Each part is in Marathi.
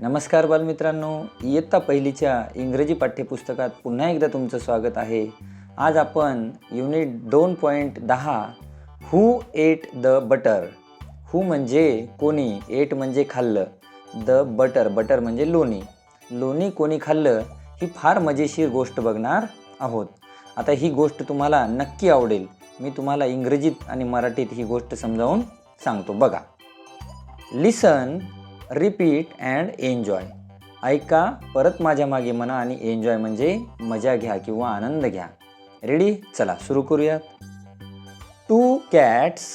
नमस्कार बालमित्रांनो. इयत्ता पहिलीच्या इंग्रजी पाठ्यपुस्तकात पुन्हा एकदा तुमचं स्वागत आहे. आज आपण युनिट दोन पॉईंट दहा who ate the butter who म्हणजे कोणी एट म्हणजे खाल्लं. द बटर बटर म्हणजे लोणी. लोणी कोणी खाल्लं ही फार मजेशीर गोष्ट बघणार आहोत. आता ही गोष्ट तुम्हाला नक्की आवडेल. मी तुम्हाला इंग्रजीत आणि मराठीत ही गोष्ट समजावून सांगतो. बघा. लिसन रिपीट अँड एन्जॉय ऐका परत माझ्या मागे म्हणा आणि एन्जॉय म्हणजे मजा घ्या किंवा आनंद घ्या. रेडी चला सुरू करूयात. Two cats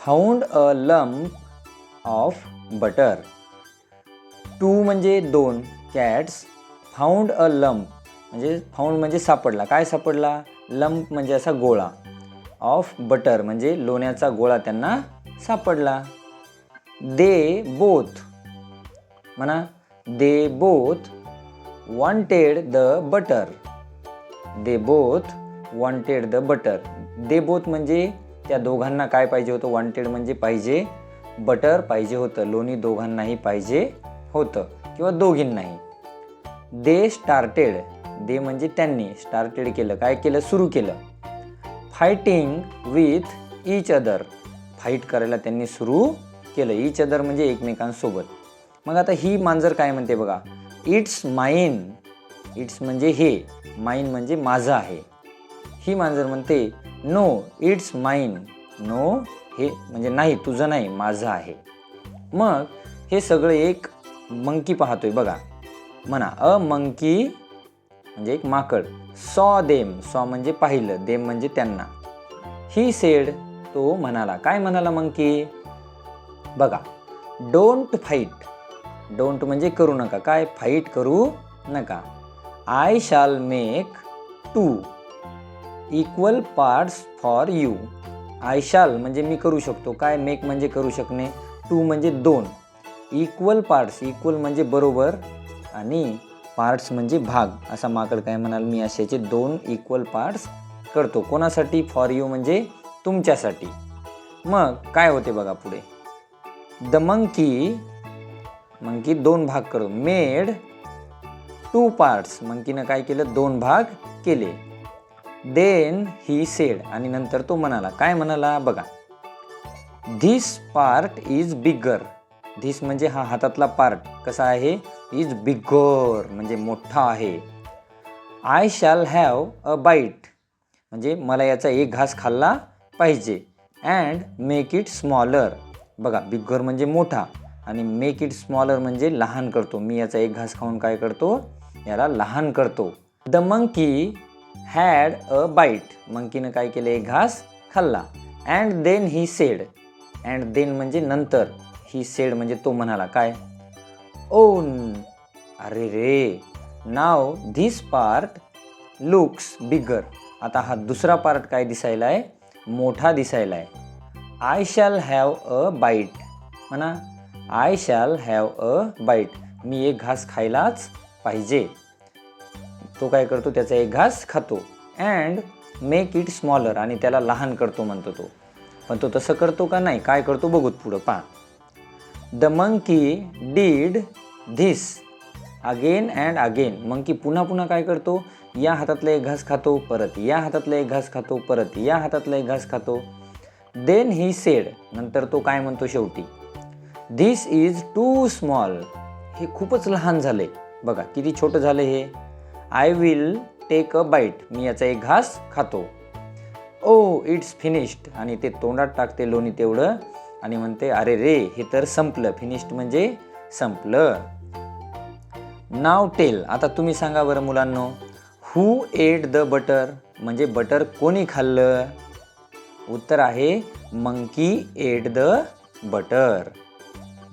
found a lump of butter two म्हणजे दोन कॅट्स फाउंड अ लंप म्हणजे फाउंड म्हणजे सापडला. काय सापडला? लंप म्हणजे असा गोळा. ऑफ बटर म्हणजे लोण्याचा गोळा त्यांना सापडला. They both. म्हणा they both wanted the butter they both wanted the butter they both म्हणजे त्या दोघांना काय पाहिजे होतं? वॉन्टेड म्हणजे पाहिजे बटर पाहिजे होतं. लोणी दोघांनाही पाहिजे होतं. किंवा दोघींनाही. दे स्टार्टेड दे म्हणजे त्यांनी. स्टार्टेड केलं. काय केलं? सुरू केलं. Fighting with each other fight करायला त्यांनी सुरू केलं. इच अदर म्हणजे एकमेकांसोबत. मग आता ही मांजर काय म्हणते बघा? इट्स माइन इट्स म्हणजे हे. माइन म्हणजे माझं आहे. ही मांजर म्हणते नो इट्स माइन नो हे म्हणजे नाही तुझं नाही माझं आहे. मग हे सगळं एक मंकी पाहतोय बघा. म्हणा अ मंकी म्हणजे एक माकड. सॉ देम. सॉ म्हणजे पाहिलं. देम म्हणजे त्यांना. ही सेड तो म्हणाला. काय म्हणाला मंकी? बघा डोंट फाईट डोंट म्हणजे करू नका. काय? फाईट करू नका. I shall make two equal parts for you I shall म्हणजे मी करू शकतो. काय? मेक म्हणजे करू शकणे. टू म्हणजे दोन. इक्वल पार्ट्स इक्वल म्हणजे बरोबर आणि पार्ट्स म्हणजे भाग. असा माकड काय म्हणाल? मी अशाचे दोन इक्वल पार्ट्स करतो. कोणासाठी? फॉर यू म्हणजे तुमच्यासाठी. मग काय होते बघा पुढे? द मंकी मंकी दोन भाग करू मेड टू पार्ट्स मंकीनं काय केलं? दोन भाग केले. देन ही सेड आणि नंतर तो म्हणाला. काय म्हणाला? बघा. This part is bigger this म्हणजे हा हातातला पार्ट कसा आहे? इज बिगर म्हणजे मोठा आहे. I shall have a bite म्हणजे मला याचा एक घास खाल्ला पाहिजे. अँड मेक इट स्मॉलर बघा बिगर म्हणजे मोठा आणि मेक इट स्मॉलर म्हणजे लहान करतो. मी याचा एक घास खाऊन काय करतो? याला लहान करतो. The monkey had a bite मंकीनं काय केलं? एक घास खाल्ला. And then he said and then म्हणजे नंतर. ही सेड म्हणजे तो म्हणाला काय? ओ अरे रे. नाव धिस पार्ट लुक्स बिगर आता हा दुसरा पार्ट काय दिसायला आहे मोठा दिसायला आहे I shall have a bite म्हणा I shall have a bite मी एक घास खायलाच पाहिजे. तो काय करतो? त्याचा एक घास खातो. अँड मेक इट स्मॉलर आणि त्याला लहान करतो म्हणतो तो. पण तो तसं करतो का नाही? काय करतो? बघूत पुढं पहा. The monkey did this again and again monkey पुन्हा पुन्हा काय करतो? या हातातला एक घास खातो परत. या हातातला एक घास खातो परत. या हातातला एक घास खातो. देन ही सेड नंतर तो काय म्हणतो शेवटी? धिस इज टू स्मॉल हे खूपच लहान झाले बघा किती छोटं झालं हे? I will take a bite मी याचा एक घास खातो. ओ इट्स फिनिश्ड आणि ते तोंडात टाकते लोणी तेवढं आणि म्हणते अरे रे हे तर संपलं. फिनिश्ड म्हणजे संपलं. नाव टेल आता तुम्ही सांगा बरं मुलांनो. हू एट द बटर म्हणजे बटर कोणी खाल्लं? उत्तर आहे monkey ate the butter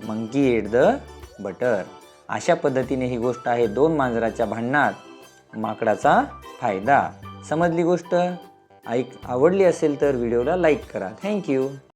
monkey ate the butter अशा पद्धतीने ही गोष्ट आहे दोन मांजराच्या भांडणात. माकडाचा फायदा. समजली गोष्ट? ऐक आवडली असेल तर व्हिडिओला लाईक करा. थँक्यू